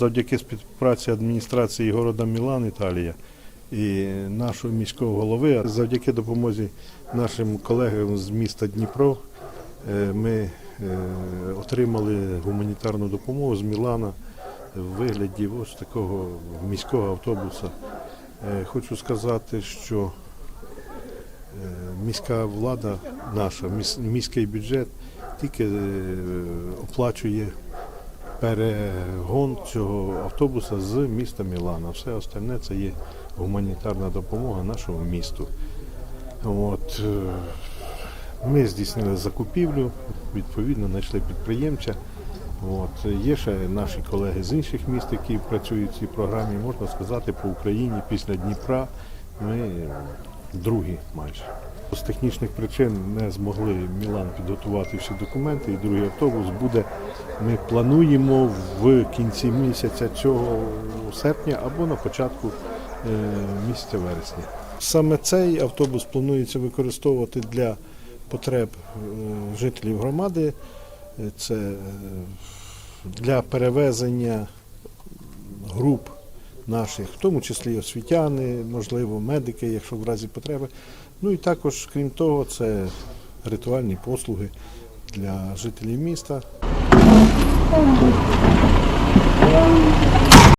завдяки співпраці адміністрації города Мілан, Італія і нашого міського голови, а завдяки допомозі нашим колегам з міста Дніпро, е, ми е, отримали гуманітарну допомогу з Мілана в вигляді ось такого міського автобуса. Е, Хочу сказати, що міська влада наша, міс- міський бюджет тільки оплачує перегон цього автобуса з міста Мілана. Все остальне це є гуманітарна допомога нашому місту. От, е, ми здійснили закупівлю, відповідно, знайшли підприємця. От, є ще наші колеги з інших міст, які працюють в цій програмі, можна сказати, по Україні після Дніпра ми другі майже. З технічних причин не змогли Мілан підготувати всі документи, і другий автобус буде. Ми плануємо в кінці місяця цього серпня або на початку е, місяця вересня. Саме цей автобус планується використовувати для потреб е, жителів громади. Це е, для перевезення груп наших, в тому числі освітяни, можливо, медики, якщо в разі потреби. Ну і також, крім того, це ритуальні послуги для жителів міста.